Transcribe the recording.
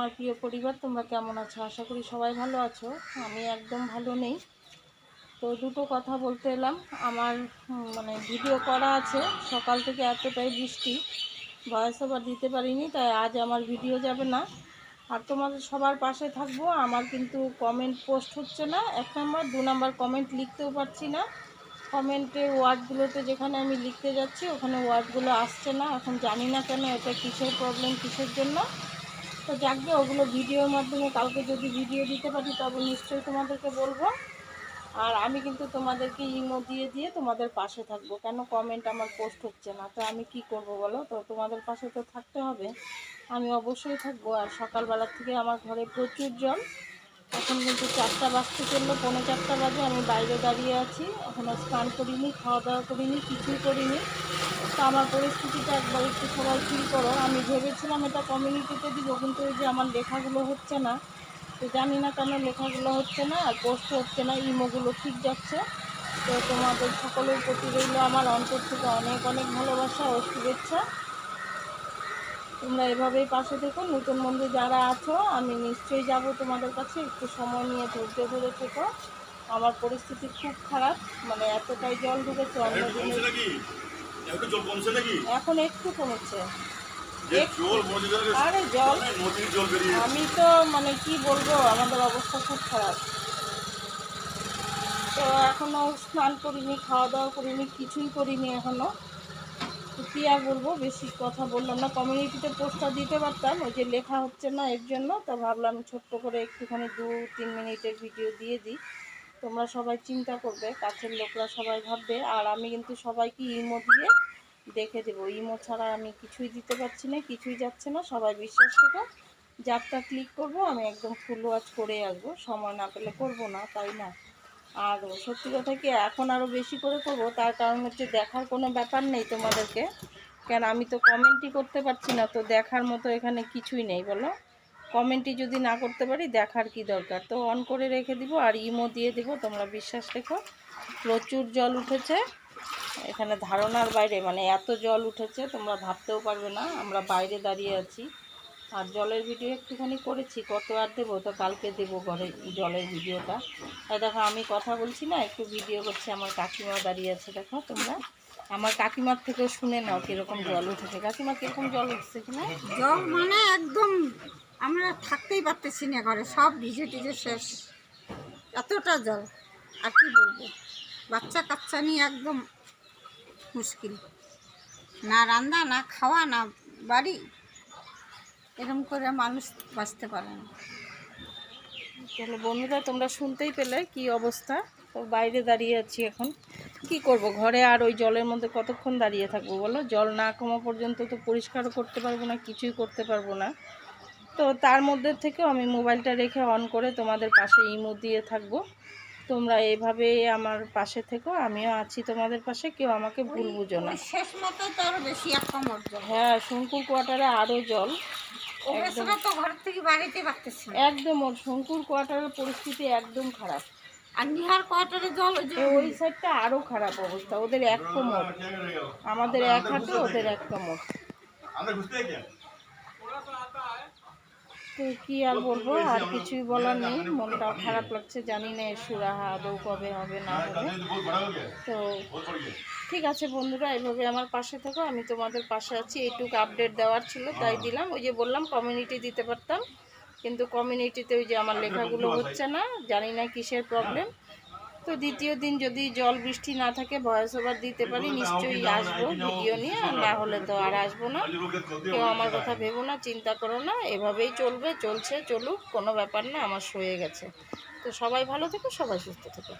আমার প্রিয় পরিবার, তোমরা কেমন আছো? আশা করি সবাই ভালো আছো। আমি একদম ভালো নেই। তো দুটো কথা বলতে এলাম। আমার মানে ভিডিও করা আছে। সকাল থেকে এতটাই বৃষ্টি। ভয়েস ওভার দিতে পারিনি, তাই আজ আমার ভিডিও যাবে না। আর তোমাদের সবার পাশে থাকব। আমার কিন্তু কমেন্ট পোস্ট হচ্ছে না। এক নাম্বার দু নাম্বার কমেন্ট লিখতেও পারছি না। কমেন্টে ওয়ার্ডগুলোতে যেখানে আমি লিখতে যাচ্ছি, ওখানে ওয়ার্ডগুলো আসছে না। এখন জানি না কেন এটা কিসের প্রবলেম কিসের জন্য। তো যাকগে ওগুলো ভিডিওর মাধ্যমে কালকে যদি ভিডিও দিতে পারি, তবে নিশ্চয়ই তোমাদেরকে বলব। আর আমি কিন্তু তোমাদেরকে ইমো দিয়ে দিয়ে তোমাদের পাশে থাকব। কেন কমেন্ট আমার পোস্ট হচ্ছে না? তো আমি কি করব বলো? তো তোমাদের পাশে তো থাকতে হবে। আমি অবশ্যই থাকব। আর সকালবেলা থেকে আমার ঘরে প্রচুর জল। এখন কিন্তু চারটা বাজতে চলল, পৌনে চারটা বাজে। আমি বাইরে দাঁড়িয়ে আছি। এখনও স্নান করিনি খাওয়া দাওয়া করিনি, কিছুই করিনি। তো আমার পরিস্থিতিটা একবার একটু সবাই ফিল করো। আমি ভেবেছিলাম এটা কমিউনিটিতে দিব, কিন্তু ওই যে আমার লেখাগুলো হচ্ছে না, তো জানি না কেন লেখাগুলো হচ্ছে না, আর পোস্ট হচ্ছে না, ইমোগুলো ঠিক যাচ্ছে। তো তোমাদের সকলের প্রতি রইল আমার অন্তর থেকে অনেক অনেক ভালোবাসা ও শুভেচ্ছা। তোমরা এভাবেই পাশে থেকো। নতুন বন্ধু যারা আছো, আমি নিশ্চয়ই যাব তোমাদের কাছে। একটু সময় নিয়ে ধৈর্য ধরে থেকো। আমার পরিস্থিতি খুব খারাপ মানে এতটাই জল ঢুকেছে অন্য একটু জল কমছে নাকি? এখন একটু কমেছে। আরে জল আমি তো মানে কি বলব আমাদের অবস্থা খুব খারাপ। তো এখনও স্নান করিনি খাওয়া দাওয়া করিনি কিছুই করিনি এখনও তো কী আর বলব বেশি কথা বললাম না। কমিউনিটিতে পোস্টটা দিতে পারতাম ওই যে লেখা হচ্ছে না এর জন্য তো ভাবলাম ছোট্ট করে একটুখানি দু তিন মিনিটের ভিডিও দিয়ে দিই। তোমরা সবাই চিন্তা করবে, কাছের লোকরা সবাই ভাববে, আর আমি কিন্তু সবাইকে ইমো দিয়ে দেখে দেবো। ইমো ছাড়া আমি কিছুই দিতে পারছি না, কিছুই যাচ্ছে না, সবাই বিশ্বাস থেকে যারটা ক্লিক করব আমি একদম ফুল ওয়াচ করে আসব, সময় না পেলে করব না, তাই না? আর সত্যি কথা কি, এখন আরও বেশি করে করব, তার কারণ হচ্ছে দেখার কোনো ব্যাপার নেই তোমাদেরকে। কেন, আমি তো কমেন্টই করতে পারছি না, তো দেখার মতো এখানে কিছুই নেই, বলো? কমেন্টই যদি না করতে পারি, দেখার কি দরকার? তো অন করে রেখে দিব আর ইমো দিয়ে দিব, তোমরা বিশ্বাস রেখো। প্রচুর জল উঠেছে। এখানে ধারণার বাইরে মানে এত জল উঠেছে, তোমরা ভাবতেও পারবে না, আমরা বাইরে দাঁড়িয়ে আছি। আর জলের ভিডিও একটুখানি করেছি, কত আর দেবো? তো কালকে দেবো ঘরে জলের ভিডিওটা তাই দেখো, আমি কথা বলছি না, একটু ভিডিও করছি, আমার কাকিমা দাঁড়িয়ে আছে, দেখো তোমরা। আমার কাকিমার থেকেও শুনে নাও কীরকম জল উঠেছে। কাকিমা কীরকম জল উঠছে কিনা? জল মানে একদম আমরা থাকতেই পারতেছি না ঘরে, সব ভিজে টিজে শেষ। এতটা জল, আর কি বলব? বাচ্চা কাচ্চা নিয়ে একদম মুশকিল। না রান্না, না খাওয়া, না বাড়ি এরকম করে মানুষ বাঁচতে পারে না। তাহলে বন্ধুরা, তোমরা শুনতেই পেলে কি অবস্থা? তো বাইরে দাঁড়িয়ে আছি এখন। কি করব? ঘরে আর ওই জলের মধ্যে কতক্ষণ দাঁড়িয়ে থাকব বলো? জল না কমা পর্যন্ত তো পরিষ্কারও করতে পারব না, কিছুই করতে পারব না। তো তার মধ্যে থেকেও আমি মোবাইলটা রেখে অন করে তোমাদের পাশে ইমো দিয়ে থাকব। তোমরা এভাবে আমার পাশে থেকো আমিও আছি তোমাদের পাশে কেউ আমাকে ভুল বুঝো না। শেষ মতো তো আরও বেশি হ্যাঁ শঙ্কুর কোয়ার্টারে আরও জল। ওগুলো তো ঘর থেকে বাড়িতে পারতেছি না একদম ওর শঙ্কুর কোয়ার্টারের পরিস্থিতি একদম খারাপ। আর নিহার কোয়ার্টারে জল ওই যে ওই সাইডটা আরও খারাপ অবস্থা ওদের এক কোমর আমাদের এক হাতে ওদের এক কোমর আমরা ঘুরতে গিয়ে তো কি আর বলব? আর কিছুই বলার নেই। মনটাও খারাপ লাগছে। জানি না সুরা সুরাহা আদৌ কবে হবে, না হবে। তো ঠিক আছে বন্ধুরা এইভাবে আমার পাশে থাকো। আমি তোমাদের পাশে আছি। এইটুকু আপডেট দেওয়ার ছিল, তাই দিলাম। ওই যে বললাম কমিউনিটি দিতে পারতাম। কিন্তু কমিউনিটিতে ওই যে আমার লেখাগুলো হচ্ছে না, জানি না কিসের প্রবলেম তো দ্বিতীয় দিন যদি জল বৃষ্টি না থাকে, ভয়েস ওভার দিতে পারি, নিশ্চয়ই আসব ভিডিও নিয়ে আর না হলে তো আর আসব না। কেউ আমার কথা ভেবো না, চিন্তা করো না, এভাবেই চলবে, চলছে, চলুক, কোনো ব্যাপার না, আমার সয়ে গেছে। তো সবাই ভালো থেকো, সবাই সুস্থ থেকো।